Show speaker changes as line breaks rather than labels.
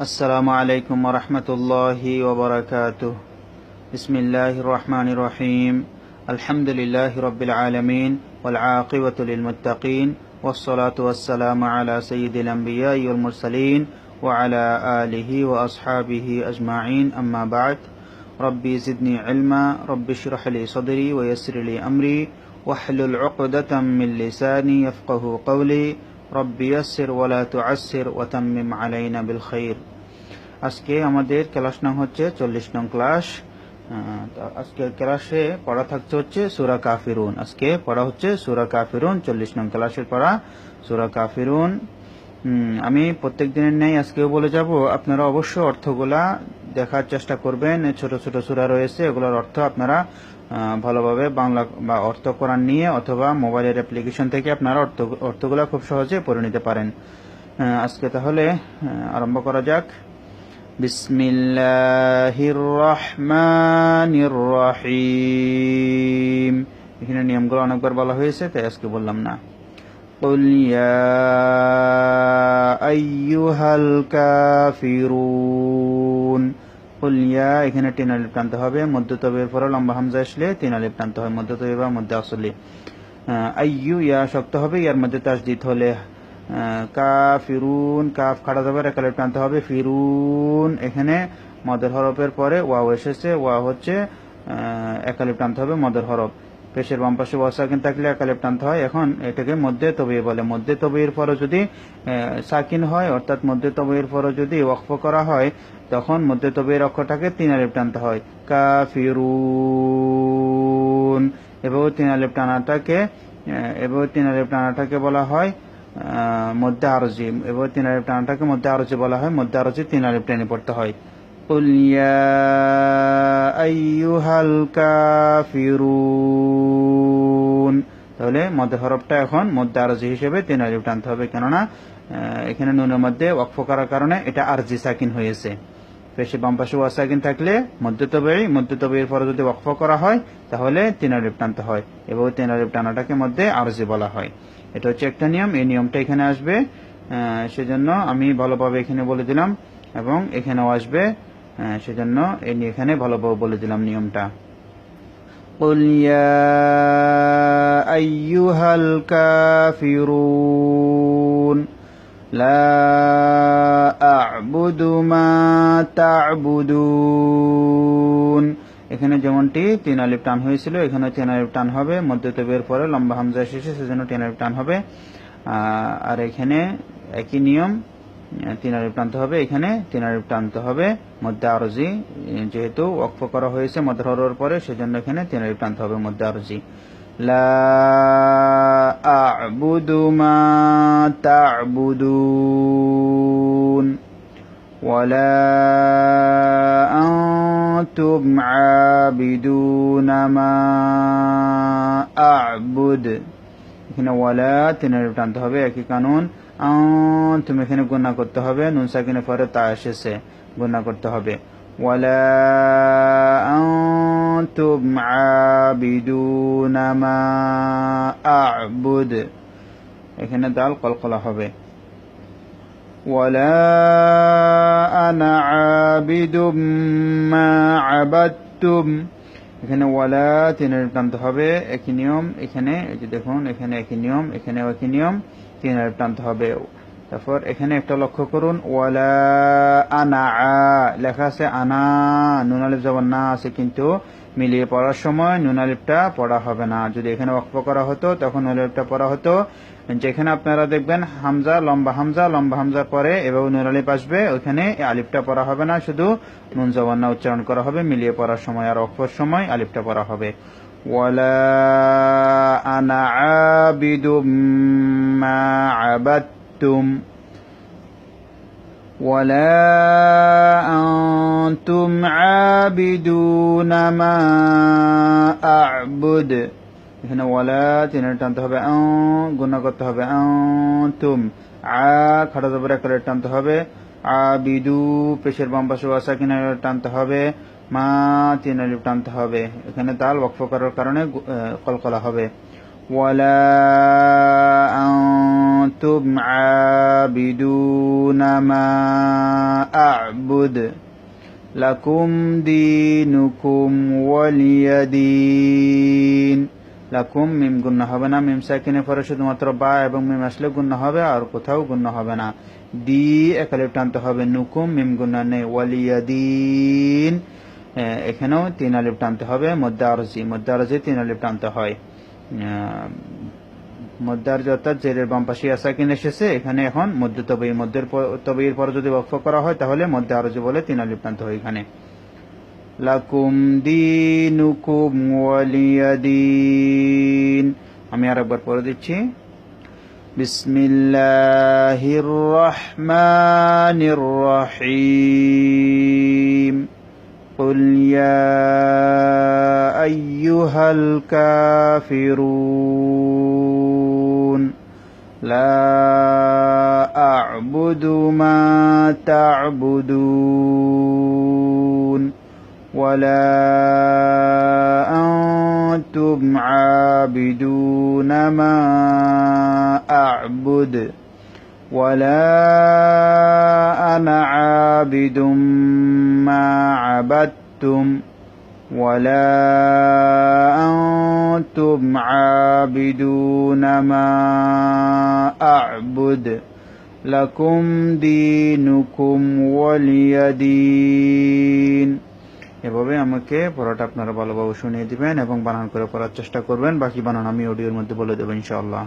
السلام عليكم ورحمة الله وبركاته. بسم الله الرحمن الرحيم. الحمد لله رب العالمين والعاقبة للمتقين والصلاة والسلام على سيد الأنبياء والمرسلين وعلى آله وأصحابه أجمعين. أما بعد ربي زدني علما رب اشرح لي صدري ويسر لي أمري واحلل عقدة من لساني يفقه قولي ربي يسر ولا تعسر وتمم علينا بالخير. আজকে আমাদের ক্লাস নং হচ্ছে চল্লিশ নং ক্লাস। আজকের ক্লাসে পড়া থাকছে হচ্ছে সুরা কাফিরুন। আজকে পড়া হচ্ছে সুরা কাফিরুন, চল্লিশ নং ক্লাসের পড়া, সুরা কাফিরুন। আমি প্রত্যেক দিনের ন্যায় আজকেও বলে যাব, আপনারা অবশ্য অর্থগুলা দেখার চেষ্টা করবেন। ছোট ছোট সুরা রয়েছে, এগুলোর অর্থ আপনারা ভালোভাবে বাংলা বা অর্থ কোরআন নিয়ে অথবা মোবাইলের অ্যাপ্লিকেশন থেকে আপনারা অর্থ, অর্থগুলা খুব সহজে পড়ে নিতে পারেন। আজকে তাহলে আরম্ভ করা যাক। بسم الله الرحمن الرحيم এখানে নিয়মগুলো অনেকবার বলা হয়েছে তাই আজকে বললাম না قل يا أيها الكافرون قل يا এখানে তিন আলিফ টানতে হবে মধ্য তবের পরে লম্বা হামজা আসলে তিন আলিফ টানতে হয় মধ্য তবে বা মধ্যে আসলে আইয়ু ইয়া শক্ত হবে ইয়ার মধ্যে তাসদিদ হলে আহ, কাফিরুন কাফ খাড়া যাবে আলিফ টানতে হবে ফিরুন। এখানে মদের হরফের পরে ওয়াও এসেছে ওয়া হচ্ছে আহ, এক টানতে হবে মদের হরফ। পেশের বাম পাশে ওয়াসাকিন থাকলে এক আলিফ টানতে হয়। এখন এটাকে মধ্যে তবিয়ে বলে। মধ্যে তবিয়ের পরে যদি সাকিন হয় অর্থাৎ মধ্যে তবিয়ের পরে যদি ওয়াকফ করা হয় তখন মধ্যে তবিয়ের অক্ষরটাকে তিন আলিফ টানতে হয়। কাফিরুন। এভাবে তিন আলিফ টানাটাকে এভাবে তিন আলিফ টানাটাকে বলা হয়। মধ্যে আরজি এভাবে তিন আলিফ টানাটাকে মধ্যে আরজি বলা হয় মধ্যে আরজি তিন আলিফ টেনে পড়তে হয় قل يا أيها الكافرون তাহলে মধ্যে হরফটা এখন মধ্যে আরজি হিসেবে তিন আলিফ টানতে হবে কেননা আহ, এখানে নুনের মধ্যে ওয়াকফ করার কারণে এটা আরজি সাকিন হয়েছে পেশে বাম পাশে ওয়া সাকিন থাকলে মধ্য তবেই মধ্য তবের পরে যদি ওয়াকফ করা হয় তাহলে তিন আলিফ টানতে হয় এবং তিন আলিফ টানাটাকে মধ্যে আরজি বলা হয় এটা হচ্ছে একটা নিয়ম এই নিয়মটা এখানে আসবে আহ, সেজন্য আমি ভালোভাবে এখানে বলে দিলাম এবং এখানেও আসবে আহ, সেজন্য এই নিয়ে এখানে ভালোভাবে বলে দিলাম নিয়মটা قل يا أيها الكافرون لا أعبد ما تعبدون এখানে যেমনটি তিন আলিফ টান হয়েছিল এখানে তিন আলিফ টান হবে মধ্য তবের পরে লম্বা হামজা এসেছে সেজন্য তিন আলিফ টান হবে আহ, আর এখানে একই নিয়ম আহ, তিন আলিফ টানতে হবে এখানে তিন আলিফ টানতে হবে মধ্যে আরজি যেহেতু ওয়াকফ করা হয়েছে মধ্য হরর পরে সেজন্য এখানে তিন আলিফ টানতে হবে মধ্যে আরজি লা আ'বুদু মা তা'বুদুন ولا أنتم عابدون ما أعبد এখানে ওয়ালা তিনের টানতে হবে একই কানুন তুমি এখানে গুণা করতে হবে নুন সাকিনের পরে তা এসেছে গুণা করতে হবে ওয়ালা أنتم عابدون ما أعبد এখানে দাল কলকলা হবে ولا أنا عابد ما عبدتم এখানে ওয়ালা তিনের টানতে হবে একই নিয়ম এখানে এই যে দেখুন এখানে একই নিয়ম এখানেও একই নিয়ম তিনের টানতে হবে তারপর এখানে একটা লক্ষ্য করুন ওয়ালা আনা আ লেখা আছে আনা নুন আলিফ জবর না আছে কিন্তু মিলিয়ে পড়ার সময় নুন আলিফটা পড়া হবে না। যদি এখানে ওয়াকফ করা হতো, তখন নুন আলিফটা পড়া হতো। যেখানে আপনারা দেখবেন হামজা, লম্বা হামজা, লম্বা হামজার পরে এবং নুন আলিফ আসবে ওখানে এই আলিফটা পড়া হবে না। শুধু নুন জবান্না উচ্চারণ করা হবে, মিলিয়ে পড়ার সময় আর অক্ষর সময় আলিপটা পড়া হবে। ওয়ালা আনা মা আবাদতুম। ولا أنتم عابدون ما أعبد এখানে ওয়ালা তিনের টানতে হবে আ গুণা করতে হবে তুম আ খাটা জবর এক টানতে হবে আবিদু পেশের বাম পাশে ওয়াসা কিনা টানতে হবে মা তিন আলিফ টানতে হবে এখানে দাল ওয়াকফ করার কারণে গু- আহ, কলকলা হবে ওয়ালা أنتم عابدون ما أعبد لكم دينكم ولي دين লাকুম মিম গুণ্য হবে না মিম সাকিনে পরে শুধুমাত্র বা এবং মিম আসলে গুণ্য হবে আর কোথাও গুণ্য হবে না দি একালে টানতে হবে নুকুম মিম গুণ্য নেই ওয়ালিয়াদিন এ, এখানেও তিন আলিফ টানতে হবে মধ্যে আরজি মধ্যে আরজি তিন আলিফ টানতে হয় আরজি অর্থাৎ জেরের বাম পাশে আসাকিন এসেছে, এখানে এখন মধ্য তবেই মধ্যের তবেইর পর যদি বক্ফ করা হয়, তাহলে মধ্যে আরজি বলে তিন আলিফ টানতে হয় এখানে। লাকুম দিনুকুম ওয়ালিয়াদিন। আমি আর একবার পড়ে দিচ্ছি। বিসমিল্লাহির রহমানির রহিম। قل يا أيها الكافرون لا أعبد ما تعبدون ولا أنتم عابدون ما أعبد ولا أنا عابد ما عبدتم ولا أنتم عابدون ما أعبد لكم دينكم ولي دين এভাবে আমাকে পড়াটা আপনারা ভালোভাবে শুনিয়ে দিবেন এবং বানান করে পড়ার চেষ্টা করবেন বাকি বানান আমি অডিওর মধ্যে বলে দেবো ইনশাআল্লাহ